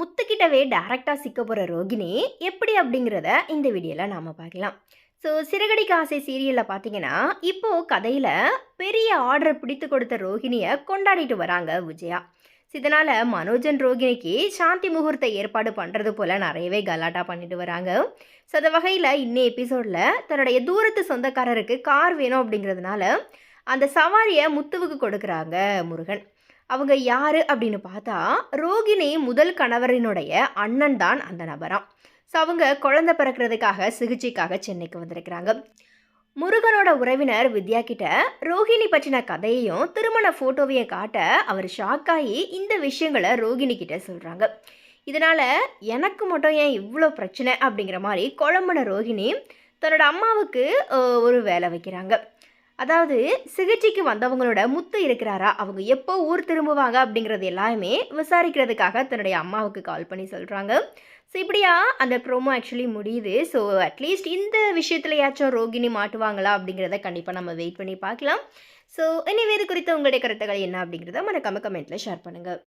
முத்துக்கிட்டவே டேரெக்டாக சிக்க போகிற ரோகிணி எப்படி அப்படிங்கிறத இந்த வீடியோவில் நாம் பார்க்கலாம். ஸோ சிறகடிக்க ஆசை சீரியலில் பார்த்தீங்கன்னா இப்போது கதையில் பெரிய ஆர்டர் பிடித்து கொடுத்த ரோகிணியை கொண்டாடிட்டு வராங்க விஜயா. ஸோ இதனால் மனோஜன் ரோகிணிக்கு சாந்தி முகூர்த்த ஏற்பாடு பண்ணுறது போல் நிறையவே கலாட்டா பண்ணிட்டு வராங்க. ஸோ அந்த வகையில் இன்னும் எபிசோடில் தன்னுடைய தூரத்து சொந்தக்காரருக்கு கார் வேணும் அப்படிங்கிறதுனால அந்த சவாரியை முத்துவுக்கு கொடுக்குறாங்க முருகன். அவங்க யார் அப்படின்னு பார்த்தா ரோகிணி முதல் கணவரினுடைய அண்ணன் தான் அந்த நபராம். ஸோ அவங்க குழந்தை பிறக்கிறதுக்காக சிகிச்சைக்காக சென்னைக்கு வந்திருக்கிறாங்க. முருகனோட உறவினர் வித்யா கிட்ட ரோகிணி பற்றின கதையையும் திருமண ஃபோட்டோவையும் காட்ட அவர் ஷாக் ஆகி இந்த விஷயங்களை ரோஹிணி கிட்ட சொல்கிறாங்க இதனால் எனக்கு மட்டும் ஏன் இவ்வளோ பிரச்சனை? அப்படிங்கிற மாதிரி குழம்புன ரோகிணி தன்னோட அம்மாவுக்கு ஒரு வேலை வைக்கிறாங்க. அதாவது சிகிச்சைக்கு வந்தவங்களோட முத்து இருக்கிறாரா? அவங்க எப்போ ஊர் திரும்புவாங்க அப்படிங்கிறது எல்லாமே விசாரிக்கிறதுக்காக தன்னுடைய அம்மாவுக்கு கால் பண்ணி சொல்கிறாங்க ஸோ இப்படியா அந்த ப்ரோமோ ஆக்சுவலி முடியுது. ஸோ அட்லீஸ்ட் இந்த விஷயத்துலையாச்சும் ரோகிணி மாட்டுவாங்களா அப்படிங்கிறத கண்டிப்பாக நம்ம வெயிட் பண்ணி பார்க்கலாம். ஸோ இனி இது குறித்த உங்களுடைய கருத்துக்கள் என்ன அப்படிங்கிறத மறக்காம கமெண்ட்டில் ஷேர் பண்ணுங்கள்